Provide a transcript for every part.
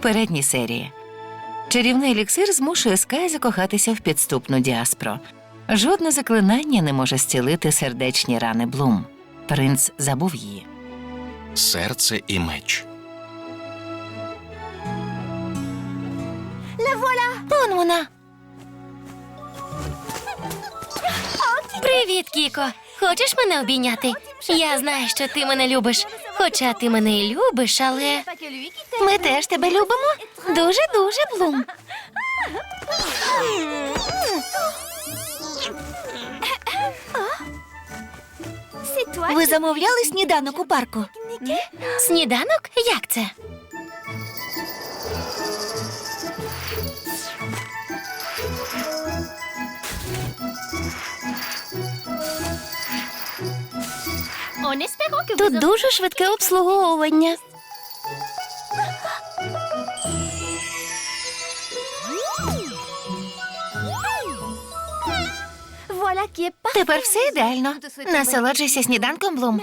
попередній серії чарівний еліксир змушує Скай закохатися в підступну діаспро. Жодне заклинання не може зцілити сердечні рани Блум. Принц забув її. Серце і меч. Он вона. Привіт, Кіко. Хочеш мене обійняти? Я знаю, що ти мене любиш. Хоча ти мене і любиш, але. Ми теж тебе любимо. Дуже дуже Блум. Ви замовляли сніданок у парку? Сніданок? Як це? Тут дуже швидке обслуговування. Тепер все ідеально. Насолоджуйся сніданком, Блум.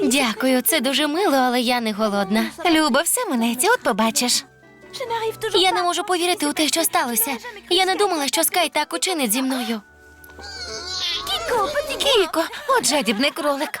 Дякую, це дуже мило, але я не голодна. Люба, все минеться, от побачиш. Я не можу повірити у те, що сталося. Я не думала, що Скай так учинить зі мною. Кіко, от жадібний кролик.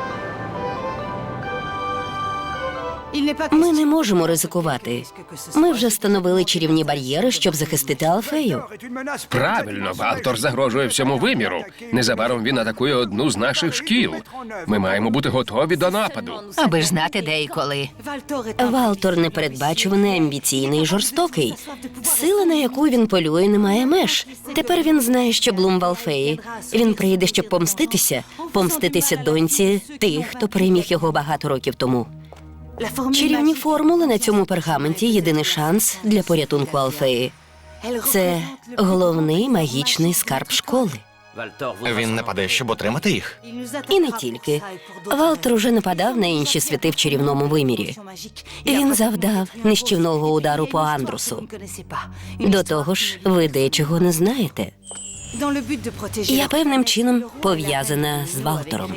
Ми не можемо ризикувати. Ми вже встановили чарівні бар'єри, щоб захистити Алфею. Правильно, Валтор загрожує всьому виміру. Незабаром він атакує одну з наших шкіл. Ми маємо бути готові до нападу. Аби ж знати, де і коли. Валтор непередбачуваний, амбіційний і жорстокий. Сила, на яку він полює, не має меж. Тепер він знає, що Блум в Алфеї. Він прийде, щоб помститися, помститися доньці тих, хто переміг його багато років тому. Чарівні формули на цьому пергаменті єдиний шанс для порятунку Алфеї. Це головний магічний скарб школи. Він нападе, щоб отримати їх. І не тільки. Валтер уже нападав на інші святи в чарівному вимірі. Він завдав нищівного удару по Андрусу. До того ж, ви дечого не знаєте. Я певним чином пов'язана з Валтором.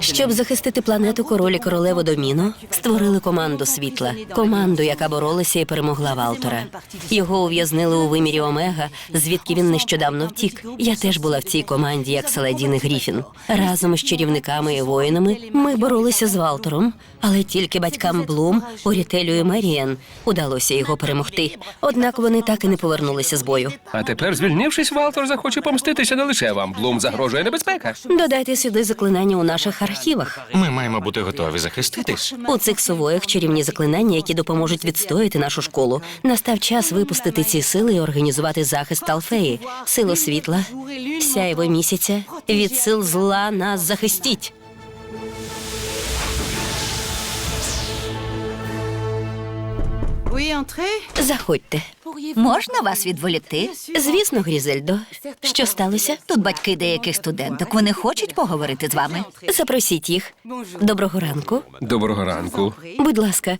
Щоб захистити планету король і королеву Доміно, створили команду світла, команду, яка боролася і перемогла Валтора. Його ув'язнили у вимірі Омега, звідки він нещодавно втік. Я теж була в цій команді, як Саладін і Гріфін. Разом з чарівниками і воїнами ми боролися з Валтором, але тільки батькам Блум, Орітелю і Маріан удалося його перемогти. Однак вони так і не повернулися з бою. А тепер, звільнившись, Валтор захоче помститися не лише вам. Блум загрожує небезпека. Додайте сюди заклинання у наших архівах. Ми маємо бути готові захиститись. У цих сувоях чарівні заклинання, які допоможуть відстояти нашу школу. Настав час випустити ці сили і організувати захист Алфеї, силу світла, сяйво місяця. Від сил зла нас захистіть. Заходьте. Можна вас відволікти? Звісно, Грізельдо. Що сталося? Тут батьки деяких студенток. Вони хочуть поговорити з вами. Запросіть їх. Доброго ранку. Доброго ранку. Будь ласка,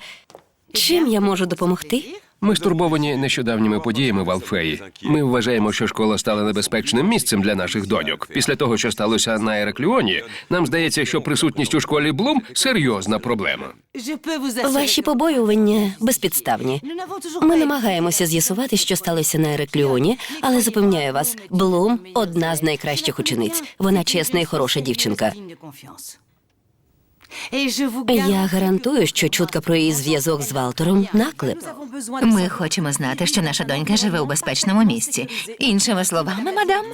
чим я можу допомогти? Ми стурбовані нещодавніми подіями в Алфеї. Ми вважаємо, що школа стала небезпечним місцем для наших доньок. Після того, що сталося на Ерекліоні, нам здається, що присутність у школі Блум серйозна проблема. Ваші побоювання безпідставні. Ми намагаємося з'ясувати, що сталося на Ерекліоні, але запевняю вас, Блум одна з найкращих учениць. Вона чесна і хороша дівчинка. Я гарантую, що чутка про її зв'язок з Валтором наклеп. Ми хочемо знати, що наша донька живе у безпечному місці. Іншими словами, мадам,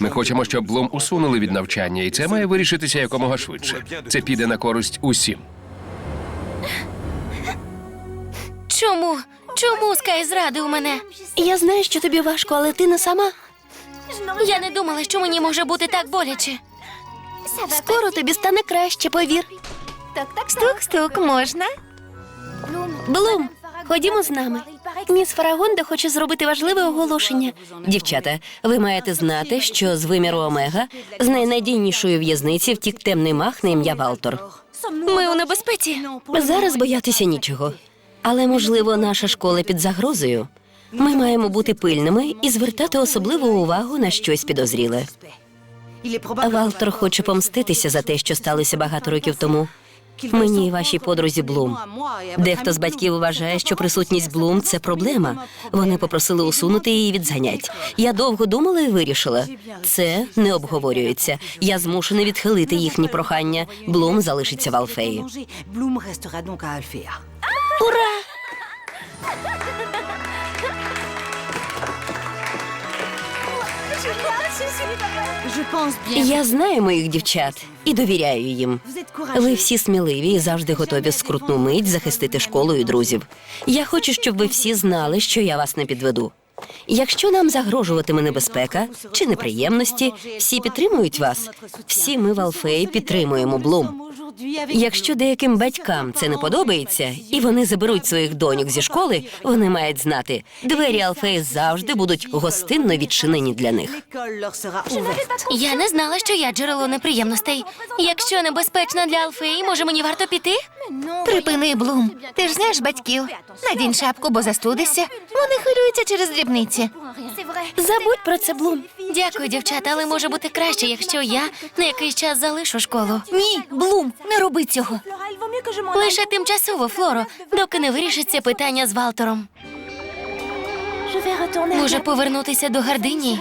Ми хочемо, щоб Блум усунули від навчання, і це має вирішитися якомога швидше. Це піде на користь усім. Чому? Чому Скай зрадив мене? Я знаю, що тобі важко, але ти не сама. Я не думала, що мені може бути так боляче. Скоро тобі стане краще, повір. Стук-стук можна? Блум, ходімо з нами. Міс Фарагонда хоче зробити важливе оголошення. Дівчата, ви маєте знати, що з виміру Омега з найнадійнішої в'язниці втік темний мах на ім'я Валтор. Ми у небезпеці. Зараз боятися нічого. Але, можливо, наша школа під загрозою. Ми маємо бути пильними і звертати особливу увагу на щось підозріле. Валтор хоче помститися за те, що сталося багато років тому. Мені і вашій подрузі Блум. Дехто з батьків вважає, що присутність Блум це проблема. Вони попросили усунути її від занять. Я довго думала і вирішила. Це не обговорюється. Я змушена відхилити їхні прохання. Блум залишиться в Алфеї. Bloom Я знаю моїх дівчат і довіряю їм. Ви всі сміливі і завжди готові в скрутну мить захистити школу і друзів. Я хочу, щоб ви всі знали, що я вас не підведу. Якщо нам загрожуватиме небезпека чи неприємності, всі підтримують вас. Всі ми в Алфеї підтримуємо Блум. Якщо деяким батькам це не подобається, і вони заберуть своїх доньок зі школи, вони мають знати, двері Алфеї завжди будуть гостинно відчинені для них. Я не знала, що я джерело неприємностей. Якщо небезпечно для Алфеї, може мені варто піти? Припини, Блум. Ти ж знаєш батьків. Надінь шапку, бо застудишся. Вони хвилюються через дрібниці. Забудь про це, Блум. Дякую, дівчата, але може бути краще, якщо я на якийсь час залишу школу. Ні, Блум, не роби цього. Лише тимчасово, Флоро, доки не вирішиться питання з Валтором. Може повернутися до гардині?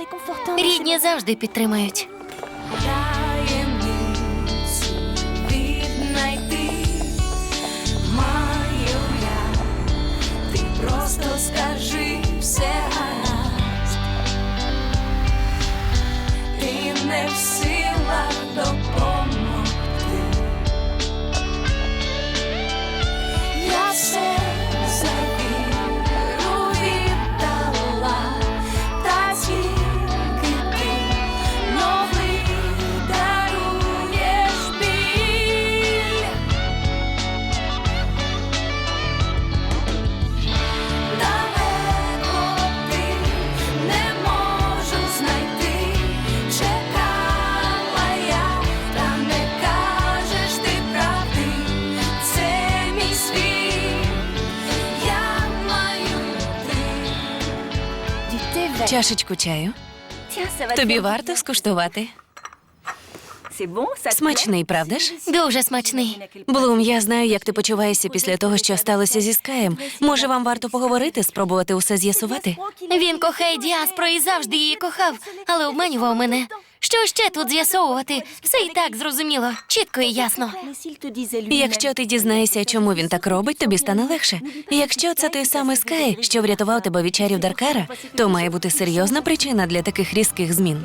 Рідні завжди підтримають. Маю я. Ти просто скажи все не в силах допомогти. Я все Чашечку чаю. Тобі варто скуштувати. Смачний, правда ж? Дуже смачний. Блум, я знаю, як ти почуваєшся після того, що сталося зі Скаєм. Може, вам варто поговорити, спробувати усе з'ясувати? Він кохає діаспро і завжди її кохав, але обманював мене. Що ще тут з'ясовувати? Все і так зрозуміло, чітко і ясно. Якщо ти дізнаєшся, чому він так робить, тобі стане легше. Якщо це той самий Скай, що врятував тебе від чарів Даркара, то має бути серйозна причина для таких різких змін.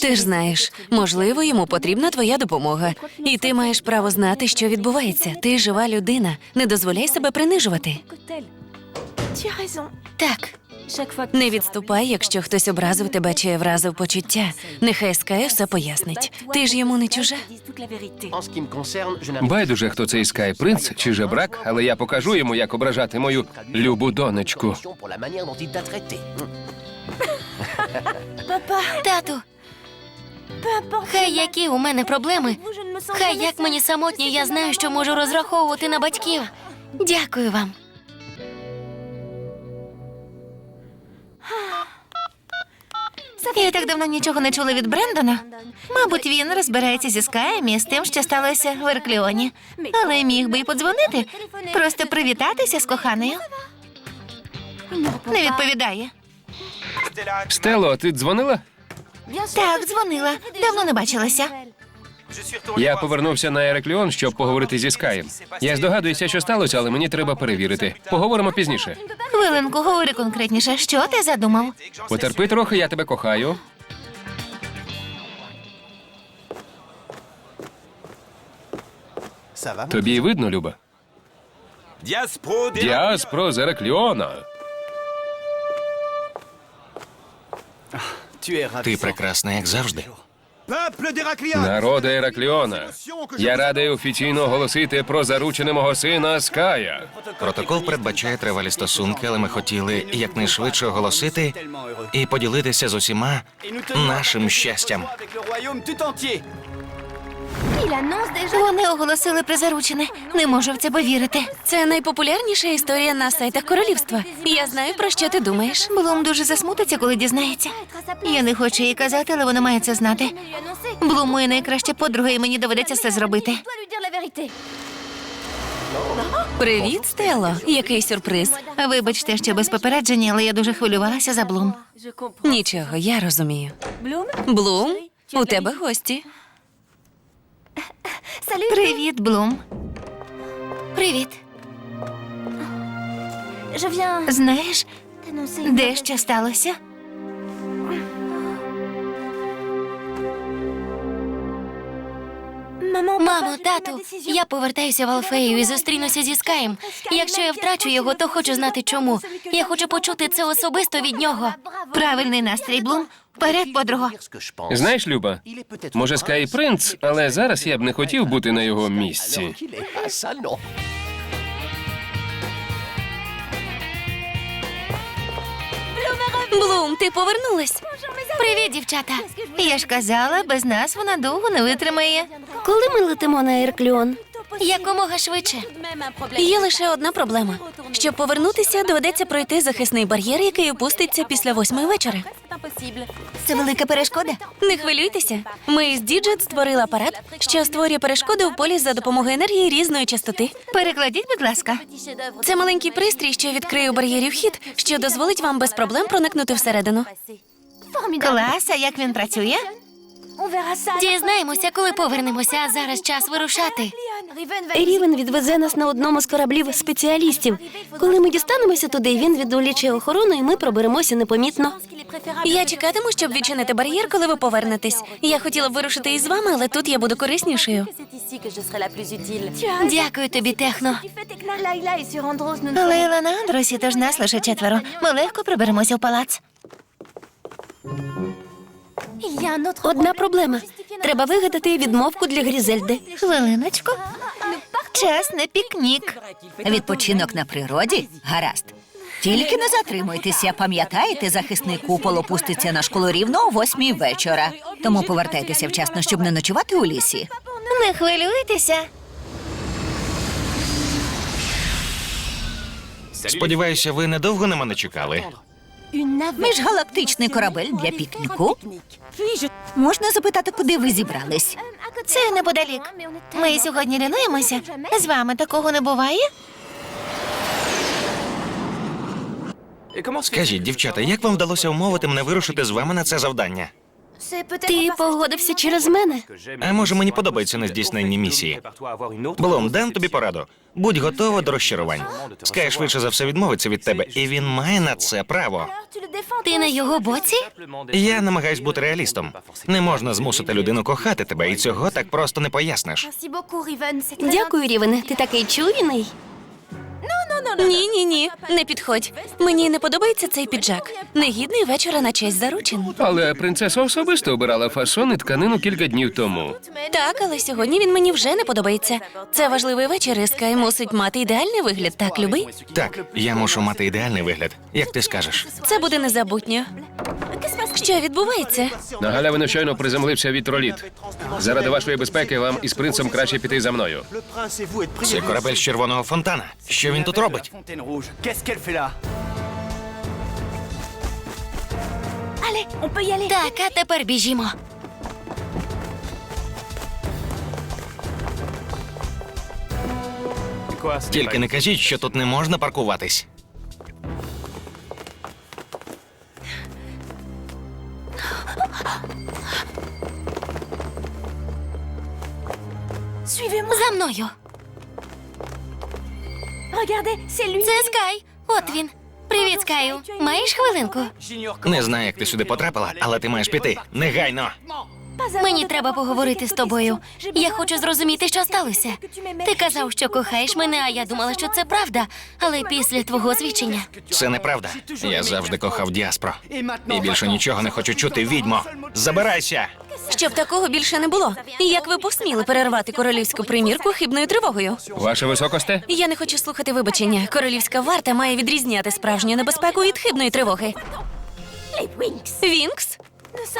Ти ж знаєш, можливо, йому потрібна твоя допомога. І ти маєш право знати, що відбувається. Ти жива людина. Не дозволяй себе принижувати. Так, Не відступай, якщо хтось образив тебе чи вразив почуття. Нехай Скай все пояснить. Ти ж йому не чужа. Байдуже, хто цей скай принц чи жебрак, але я покажу йому, як ображати мою любу донечку. тату. Хай які у мене проблеми. Хай як мені самотні, я знаю, що можу розраховувати на батьків. Дякую вам. Я так давно нічого не чула від Брендона. Мабуть, він розбирається зі Скаєм і з тим, що сталося в Еркліоні. Але міг би й подзвонити, просто привітатися з коханою. Не відповідає. Стело, ти дзвонила? Так, дзвонила. Давно не бачилася. Я повернувся на Ерекліон, щоб поговорити зі Скаєм. Я здогадуюся, що сталося, але мені треба перевірити. Поговоримо пізніше. Хвилинку, говори конкретніше, що ти задумав? Потерпи трохи, я тебе кохаю. Тобі видно, Люба? Діаспро з Ерекліона. Ти прекрасна, як завжди. Народи Еракліона. Я радий офіційно оголосити про заручене мого сина Ская. Протокол передбачає тривалі стосунки, але ми хотіли якнайшвидше оголосити і поділитися з усіма нашим щастям. Вони оголосили про заручене. Не можу в це повірити. Це найпопулярніша історія на сайтах королівства. Я знаю, про що ти думаєш. Блум дуже засмутиться, коли дізнається. Я не хочу їй казати, але вона має це знати. Блум моя найкраща подруга, і мені доведеться все зробити. Привіт, Стело. Який сюрприз? Вибачте, що без попередження, але я дуже хвилювалася за Блум. Нічого, я розумію. Блум, у тебе гості. Привіт, Блум. Привіт. Знаєш, дещо сталося? Мамо, тату, я повертаюся в Алфею і зустрінуся зі Скаєм. Якщо я втрачу його, то хочу знати чому. Я хочу почути це особисто від нього. Правильний настрій, Блум. Вперед, подруга. Знаєш, Люба, може, Скай принц, але зараз я б не хотів бути на його місці. Блум, ти повернулась. Привіт, дівчата. Я ж казала, без нас вона довго не витримає. Коли ми летимо на Еркліон? Якомога швидше. Є лише одна проблема. Щоб повернутися, доведеться пройти захисний бар'єр, який опуститься після восьмої вечора. Це велика перешкода. Не хвилюйтеся. Ми з Діджет створили апарат, що створює перешкоди у полі за допомогою енергії різної частоти. Перекладіть, будь ласка. Це маленький пристрій, що відкриє у бар'єрі вхід, що дозволить вам без проблем проникнути всередину. Клас, а як він працює? Дізнаємося, коли повернемося, а зараз час вирушати. Рівен відвезе нас на одному з кораблів спеціалістів. Коли ми дістанемося туди, він відволіче охорону, і ми проберемося непомітно. Я чекатиму, щоб відчинити бар'єр, коли ви повернетесь. Я хотіла б вирушити із вами, але тут я буду кориснішою. Дякую тобі, Техно. Лейла на Андросі, тож нас лише четверо. Ми легко приберемося в палац. Одна проблема. Треба вигадати відмовку для Грізельди. Хвилиночку. Час на пікнік. Відпочинок на природі? Гаразд. Тільки не затримуйтеся, пам'ятаєте, захисний купол опуститься на школу рівно о восьмій вечора. Тому повертайтеся вчасно, щоб не ночувати у лісі. Не хвилюйтеся. Сподіваюся, ви недовго на мене чекали. Міжгалактичний корабель для пікніку. Можна запитати, куди ви зібрались? Це неподалік. Ми сьогодні лінуємося. З вами такого не буває? Скажіть, дівчата, як вам вдалося умовити мене вирушити з вами на це завдання? Ти погодився через мене. А може мені подобаються нездійсненні місії? Блум, дам тобі пораду. Будь готова до розчарувань. Скай швидше за все відмовиться від тебе, і він має на це право. Ти на його боці? Я намагаюсь бути реалістом. Не можна змусити людину кохати тебе, і цього так просто не поясниш. Дякую, Рівене. Ти такий чуйний. Ні, ні, ні, не підходь. Мені не подобається цей піджак. Негідний вечора на честь заручин. Але принцеса особисто обирала фасон і тканину кілька днів тому. Так, але сьогодні він мені вже не подобається. Це важливий вечір, і Скай мусить мати ідеальний вигляд, так, любий? Так, я мушу мати ідеальний вигляд, як ти скажеш. Це буде незабутньо. Що відбувається? На галявину щойно приземлився вітроліт. Заради вашої безпеки вам із принцем краще піти за мною. Це корабель з червоного фонтана. Що він тут робить? Так, а тепер біжімо. Тільки не кажіть, що тут не можна паркуватись. Мною. Це Скай. От він. Привіт, Скаю. Маєш хвилинку? Не знаю, як ти сюди потрапила, але ти маєш піти. Негайно. Мені треба поговорити з тобою. Я хочу зрозуміти, що сталося. Ти казав, що кохаєш мене, а я думала, що це правда. Але після твого свідчення Це неправда. Я завжди кохав діаспро. І більше нічого не хочу чути, відьмо. Забирайся! Щоб такого більше не було. Як ви посміли перервати королівську примірку хибною тривогою? Ваше високосте? Я не хочу слухати вибачення. Королівська варта має відрізняти справжню небезпеку від хибної тривоги. Вінкс,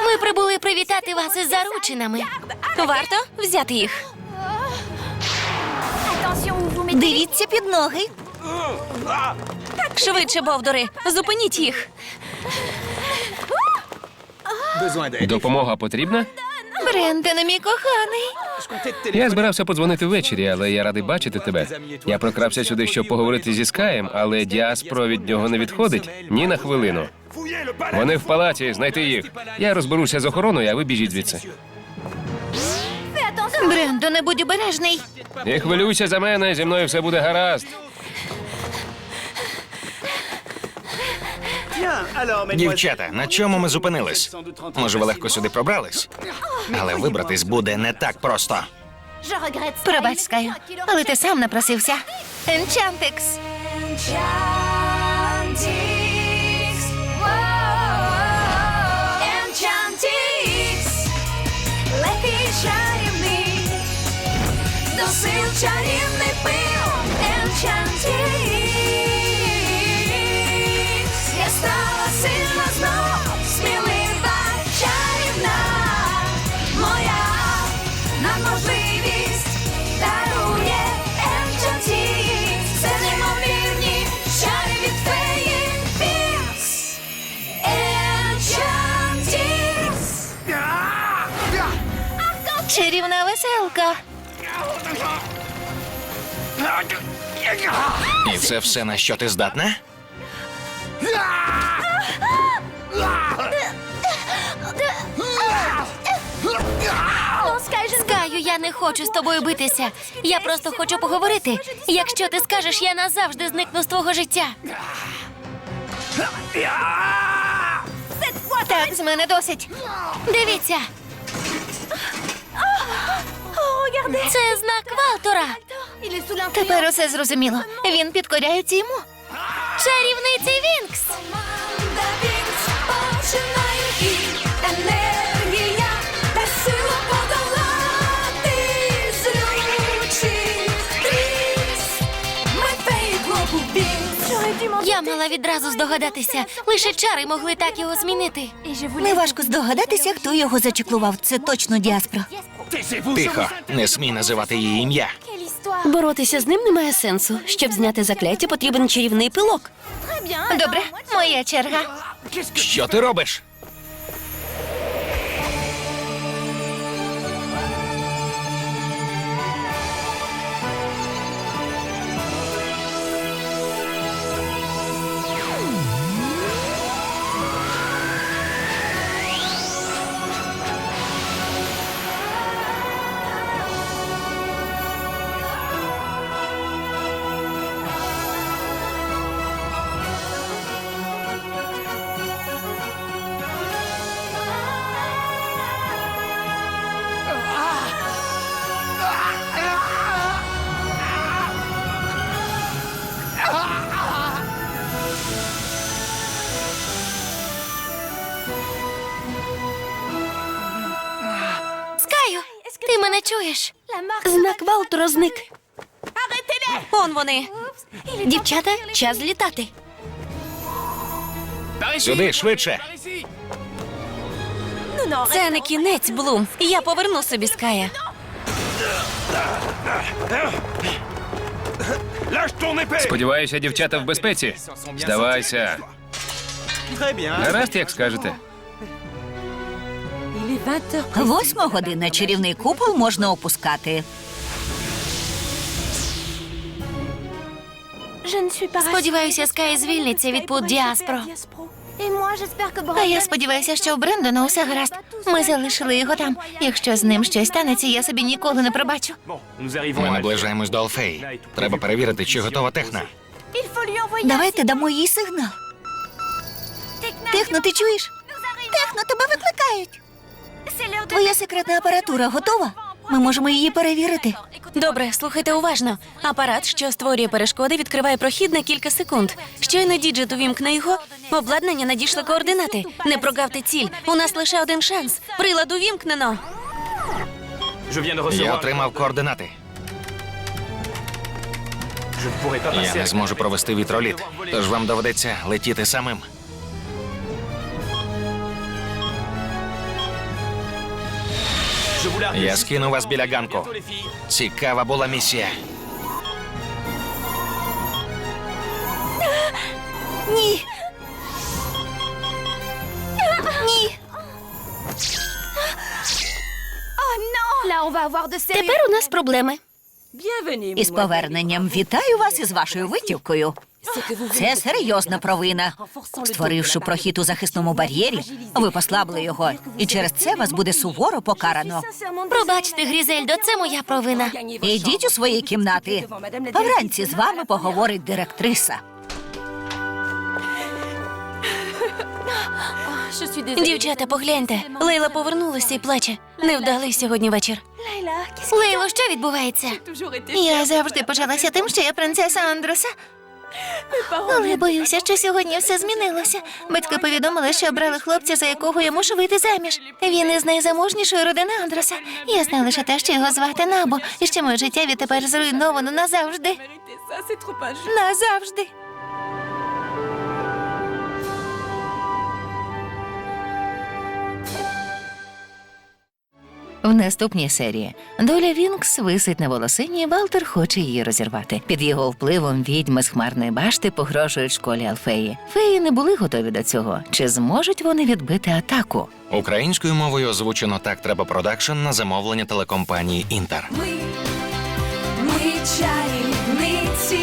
ми прибули привітати вас із заручинами. варто взяти їх. Дивіться під ноги. Швидше, бовдори, зупиніть їх. Допомога потрібна? Брендоне, мій коханий. Я збирався подзвонити ввечері, але я радий бачити тебе. Я прокрався сюди, щоб поговорити зі Скаєм, але діаспро від нього не відходить ні на хвилину. Вони в палаті, знайти їх. Я розберуся з охороною, а ви біжіть звідси. Брендоне, будь обережний. Не хвилюйся за мене, зі мною все буде гаразд. Дівчата, на чому ми зупинились? Може, ви легко сюди пробрались? Але вибратись буде не так просто. Пробач, Скаю, але ти сам напросився. Енчантекс. Enchantix. Чарівний. До сил чарівний пил. Enchantix. Веселка. І це все на що ти здатна? Скаю, я не хочу з тобою битися. Я просто хочу поговорити. Якщо ти скажеш, я назавжди зникну з твого життя. Так, з мене досить. Дивіться. Це знак Валтора. Тепер усе зрозуміло. Він підкоряється йому. Чарівниці Вінкс. Енергія та сила подолати злючий. Я мала відразу здогадатися. Лише чари могли так його змінити. Неважко здогадатися, хто його зачеклував. Це точно діаспро. Тихо, не смій називати її ім'я. Боротися з ним немає сенсу. Щоб зняти закляття, потрібен чарівний пилок. Добре, моя черга. Що ти робиш? Знак Валтора зник. Он вони. Дівчата, час літати. Сюди швидше. Це не кінець, Блум. Я поверну собі Ская. Сподіваюся, дівчата в безпеці. Здавайся. Гаразд, як скажете. Восьма година чарівний купол можна опускати. Сподіваюся, Скай звільниться від пут Діаспро. А я сподіваюся, що у Брендона усе гаразд. Ми залишили його там. Якщо з ним щось станеться, я собі ніколи не пробачу. Ми наближаємось до Алфеї. Треба перевірити, чи готова техна. Давайте дамо їй сигнал. Техно, ти чуєш? Техно, тебе викликають. Твоя секретна апаратура готова? Ми можемо її перевірити. Добре, слухайте уважно. Апарат, що створює перешкоди, відкриває прохід на кілька секунд. Щойно діджит увімкне його, обладнання надійшли координати. Не прогавте ціль. У нас лише один шанс. Прилад увімкнено. Я отримав координати. Я не зможу провести вітроліт, тож вам доведеться летіти самим. Я скину вас біля ганку. Цікава була місія. Ні. Ні. Тепер у нас проблеми. Із поверненням вітаю вас із вашою витівкою. Це серйозна провина. Створивши прохід у захисному бар'єрі, ви послабили його, і через це вас буде суворо покарано. Пробачте, Грізельдо, це моя провина. Ідіть у свої кімнати. А вранці з вами поговорить директриса. Дівчата, погляньте. Лейла повернулася і плаче. Невдалий сьогодні вечір. Лейло, що відбувається? Я завжди почалася тим, що я принцеса Андроса. Але боюся, що сьогодні все змінилося. Батьки повідомили, що обрали хлопця, за якого я мушу вийти заміж. Він із найзаможнішої родини Андроса. Я знаю лише те, що його звати Набо, і що моє життя відтепер зруйновано назавжди. Назавжди. В наступній серії доля Вінкс висить на волосині, і Валтер хоче її розірвати. Під його впливом відьми з хмарної башти погрожують школі Алфеї. Феї не були готові до цього. Чи зможуть вони відбити атаку? Українською мовою озвучено так треба продакшн на замовлення телекомпанії Інтер. Ми, ми чарівниці